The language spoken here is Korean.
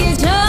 내게 전